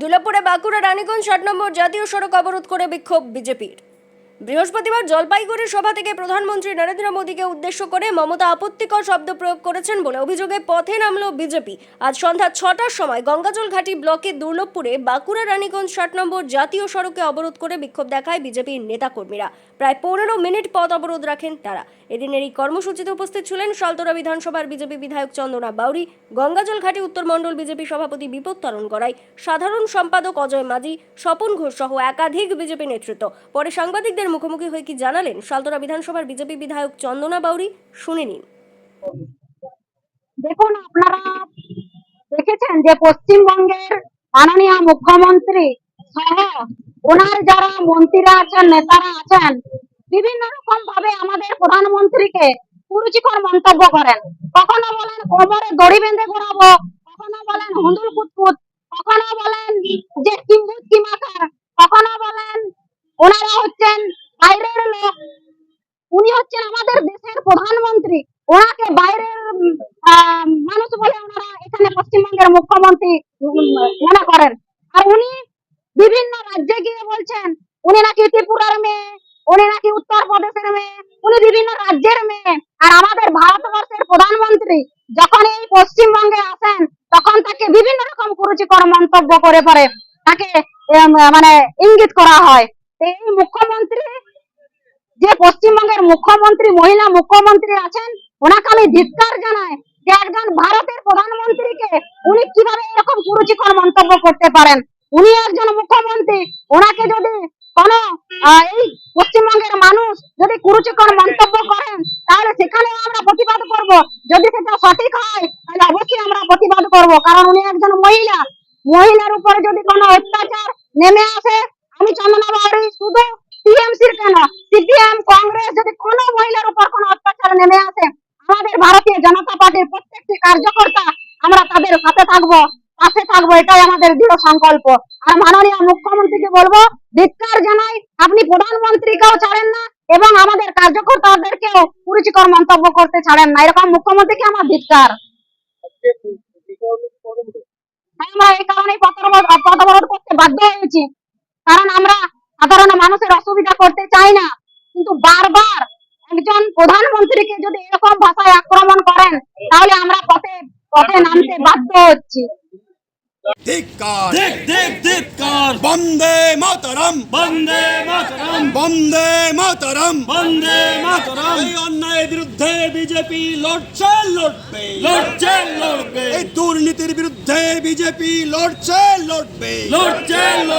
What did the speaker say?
দুর্গাপুরে বাঁকুড়া রানীগঞ্জ ষাট নম্বর জাতীয় সড়ক অবরোধ করে বিক্ষোভ বিজেপির। বৃহস্পতিবার জলপাইগুড়ি সভা থেকে প্রধানমন্ত্রী নরেন্দ্র মোদীকে উদ্দেশ্য করে মমতা আপত্তিকর শব্দ প্রয়োগ করেছেন বলে অভিযোগে পথে নামল বিজেপি। আজ সন্ধ্যা ছটার সময় গঙ্গাজল ঘাটি ব্লকের দুর্লভপুরে বাঁকুড়া, রানীগঞ্জ, ষাট নম্বর জাতীয় সড়কে অবরোধ করে বিক্ষোভ দেখায় বিজেপির নেতাকর্মীরা। প্রায় পনেরো মিনিট পথ অবরোধ রাখেন তারা। এদিনের এই কর্মসূচিতে উপস্থিত ছিলেন সালতোরা বিধানসভার বিজেপি বিধায়ক চন্দনা বাউরি গঙ্গাজল ঘাটি উত্তরমণ্ডল বিজেপি সভাপতি বিপদ তারণ করাই সাধারণ সম্পাদক অজয় মাঝি, স্বপন ঘোষ সহ একাধিক বিজেপি নেতৃত্ব। পরে সাংবাদিকদের মুখোমুখি হয়ে কি জানালেন সালতোরা বিধানসভার বিজেপি বিধায়ক চন্দনা বাউরি? শুনে নিন। দেখুন, আপনারা দেখেছেন যে পশ্চিমবঙ্গের মাননীয় মুখ্যমন্ত্রী সহ ওনার যারা মন্ত্রীরা আছেন, নেতারা আছেন, বিভিন্ন রকম ভাবে আমাদের প্রধানমন্ত্রীকে কুরুচিকর মন্তব্য করেন। কখনো বলেন কোমরে দড়ি বেঁধে ঘোরাবো, কখনো বলেন হুন্দুল কুতকুত, কখনো বলেন যে কিম্বুত কিমাকার, কখনো বলেন ওনারা হচ্ছেন বাইরের লোক উনি হচ্ছেন আমাদের দেশের প্রধানমন্ত্রী, ওনাকে বাইরের মানুষ বলে ওনারা এখানে পশ্চিমবঙ্গের মুখ্যমন্ত্রী মনে করেন। আর উনি বিভিন্ন রাজ্যে গিয়ে বলছেন, উনি নাকি ত্রিপুরার মেয়ে, উনি নাকি উত্তরপ্রদেশের মেয়ে, উনি বিভিন্ন রাজ্যের মেয়ে। আর আমাদের ভারতবর্ষের প্রধানমন্ত্রী যখন এই পশ্চিমবঙ্গে আসেন, তখন তাকে বিভিন্ন রকম কুরুচিকর মন্তব্য করে পরে তাকে মানে ইঙ্গিত করা হয়। এই মুখ্যমন্ত্রী যে পশ্চিমবঙ্গের মুখ্যমন্ত্রী, মহিলা মুখ্যমন্ত্রী আছেন, ওনাকে আমি ধিক্কার জানাই যে একজন ভারতের প্রধানমন্ত্রীকে উনি কীভাবে এরকম কুরুচিকর মন্তব্য করতে পারেন। উনি একজন মুখ্যমন্ত্রী, ওনাকে যদি কোন এই পশ্চিমবঙ্গের মানুষ যদি কুরুচিকর মন্তব্য করেন, তাহলে সেখানে আমরা প্রতিবাদ করব। যদি সেটা সঠিক হয়, তাহলে অবশ্যই আমরা প্রতিবাদ করব, কারণ উনি একজন মহিলা। মহিলার উপরে যদি কোনো অত্যাচার নেমে আসে, আমি চন্দনা বাউরি শুধু টিএমসির কেন? সিপিএম কংগ্রেস যদি কোনো মহিলার উপর কোনো অত্যাচার নেমে আসে, আমাদের ভারতীয় জনতা পার্টির প্রত্যেকটি কার্যকর্তা, আমরা তাদের সাথে থাকব, পাশে থাকব, এটাই আমাদের দৃঢ় সংকল্প। আর মাননীয় মুখ্যমন্ত্রীকে বলব, ধিক্কার জানাই, আপনি প্রধানমন্ত্রীকেও ছাড়েন না, এবং আমাদের কার্যকর্তাদেরকেও কুরুচিকর মন্তব্য করতে ছাড়েন না। এরকম মুখ্যমন্ত্রীকে আমার ধিক্কার। আমরা এই কারণে পথ অবরোধ- করতে বাধ্য হয়েছি। কারণ আমরা সাধারণ মানুষের অসুবিধা করতে চাই না। কিন্তু বারবার একজন প্রধানমন্ত্রীকে যদি এরকম ভাষায় আক্রমণ করেন তাহলে আমরা পথে পথে নামতে বাধ্য হচ্ছি। ধিক্কার। ধিক ধিক ধিক্কার। বন্দে মাতরম। বন্দে মাতরম। বন্দে মাতরম। বন্দে মাতরম। এই অন্যায়ের বিরুদ্ধে বিজেপি লড়ছে লড়বে। লড়ছে লড়বে। এই দুর্নীতির বিরুদ্ধে বিজেপি লড়ছে লড়বে। লড়ছে লড়বে।